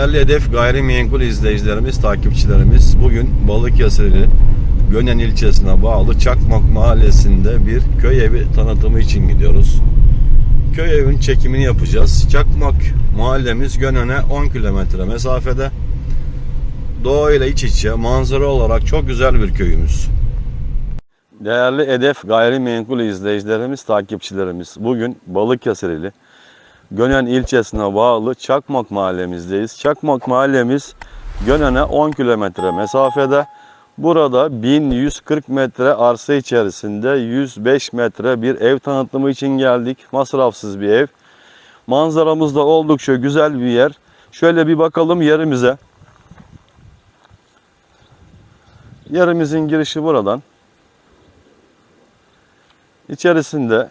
Değerli Hedef Gayrimenkul izleyicilerimiz, takipçilerimiz bugün Balıkesirli Gönen ilçesine bağlı Çakmak mahallesinde bir köy evi tanıtımı için gidiyoruz. Köy evin çekimini yapacağız. Çakmak mahallemiz Gönen'e 10 kilometre mesafede. Doğayla iç içe, manzara olarak çok güzel bir köyümüz. Değerli Hedef Gayrimenkul izleyicilerimiz, takipçilerimiz bugün Balıkesirli Gönen ilçesine bağlı Çakmak mahallemizdeyiz. Çakmak mahallemiz Gönen'e 10 kilometre mesafede. Burada 1140 metre arsa içerisinde 105 metre bir ev tanıtımı için geldik. Masrafsız bir ev. Manzaramız da oldukça güzel bir yer. Şöyle bir bakalım yerimize. Yerimizin girişi buradan. İçerisinde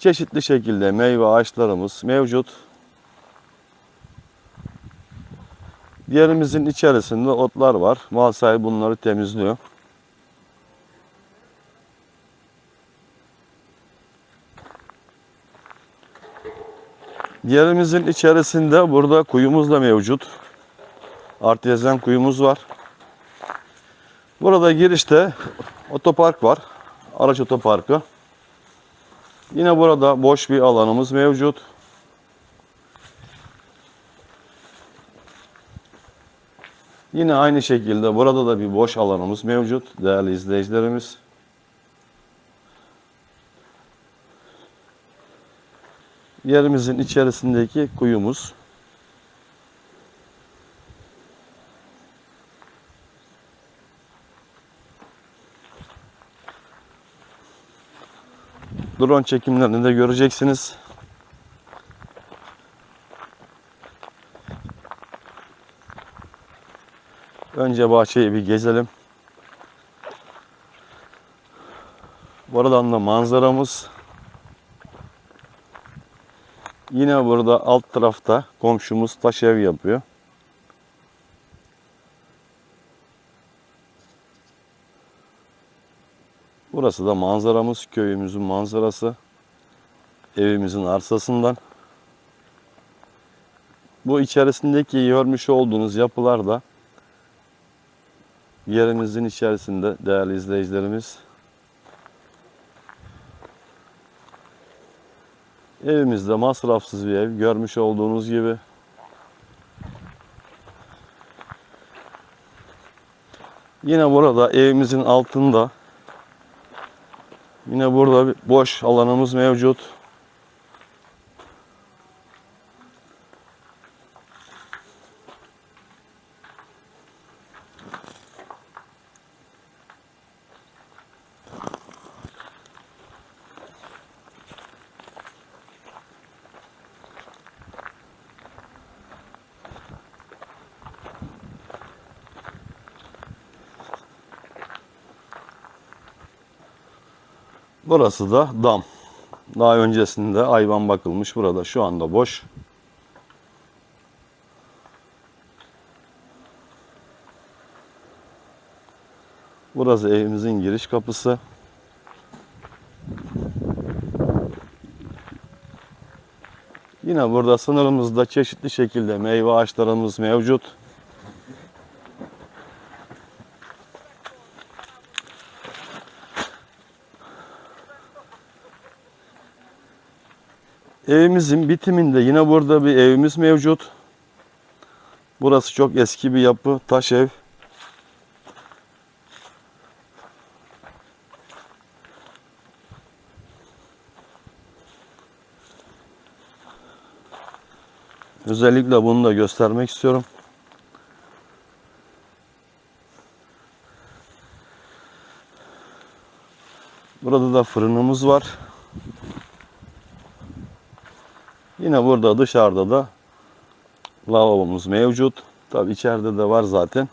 çeşitli şekilde meyve ağaçlarımız mevcut. Yerimizin içerisinde otlar var. Mal sahibi bunları temizliyor. Yerimizin içerisinde burada kuyumuz da mevcut. Artezyen kuyumuz var. Burada girişte otopark var. Araç otoparkı. Yine burada boş bir alanımız mevcut. Yine aynı şekilde burada da bir boş alanımız mevcut değerli izleyicilerimiz. Yerimizin içerisindeki kuyumuz. Drone çekimlerini de göreceksiniz. Önce bahçeyi bir gezelim. Buradan da manzaramız. Yine burada alt tarafta komşumuz taş ev yapıyor. Burası da manzaramız, köyümüzün manzarası. Evimizin arsasından. Bu içerisindeki görmüş olduğunuz yapılar da yerimizin içerisinde değerli izleyicilerimiz. Evimizde masrafsız bir ev. Görmüş olduğunuz gibi. Yine burada evimizin altında Yine burada bir boş alanımız mevcut. Burası da dam. Daha öncesinde hayvan bakılmış. Burada şu anda boş. Burası evimizin giriş kapısı. Yine burada sınırımızda çeşitli şekilde meyve ağaçlarımız mevcut. Evimizin bitiminde yine burada bir evimiz mevcut. Burası çok eski bir yapı, taş ev. Özellikle bunu da göstermek istiyorum. Burada da fırınımız var. Yine burada dışarıda da lavabomuz mevcut. Tabi içeride de var zaten.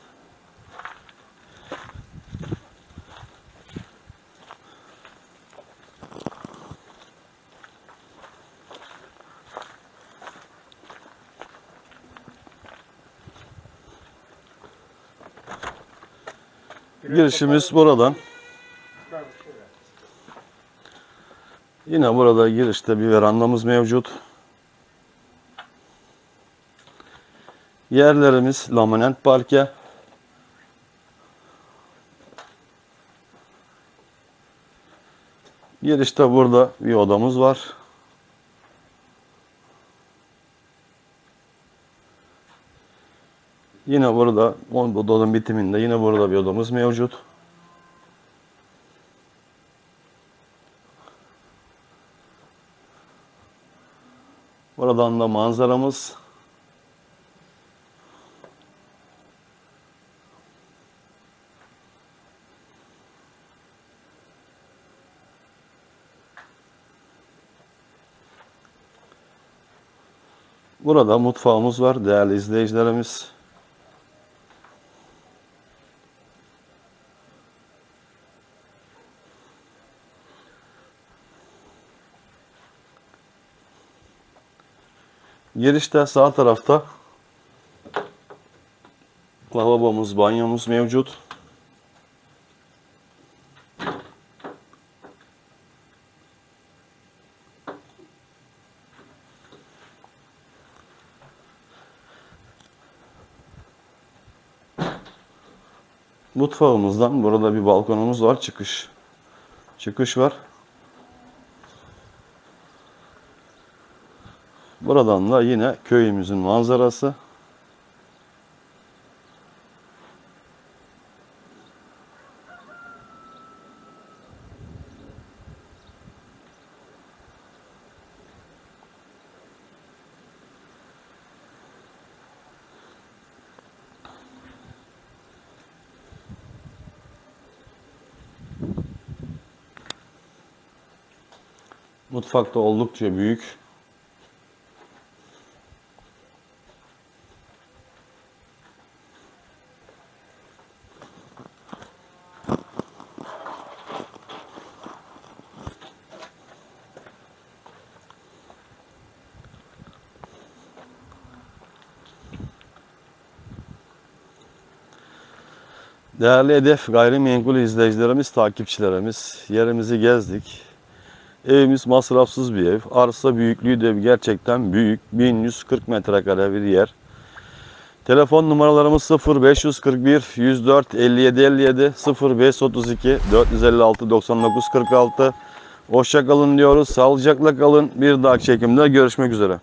Girişimiz buradan. Yine burada girişte bir verandamız mevcut. Yerlerimiz laminat parke. Girişte burada bir odamız var. Yine burada odanın bitiminde yine burada bir odamız mevcut. Buradan da manzaramız. Burada mutfağımız var değerli izleyicilerimiz. Girişte sağ tarafta lavabomuz, banyomuz mevcut. Mutfağımızdan burada bir balkonumuz var, çıkış. Çıkış var. Buradan da yine köyümüzün manzarası. Mutfak da oldukça büyük. Değerli Hedef Gayrimenkul izleyicilerimiz, takipçilerimiz, yerimizi gezdik. Evimiz masrafsız bir ev. Arsa büyüklüğü de gerçekten büyük. 1140 metrekare bir yer. Telefon numaralarımız 0541 104 57 57 0532 456 99 46. Hoşça kalın diyoruz. Sağlıcakla kalın. Bir dahaki çekimde görüşmek üzere.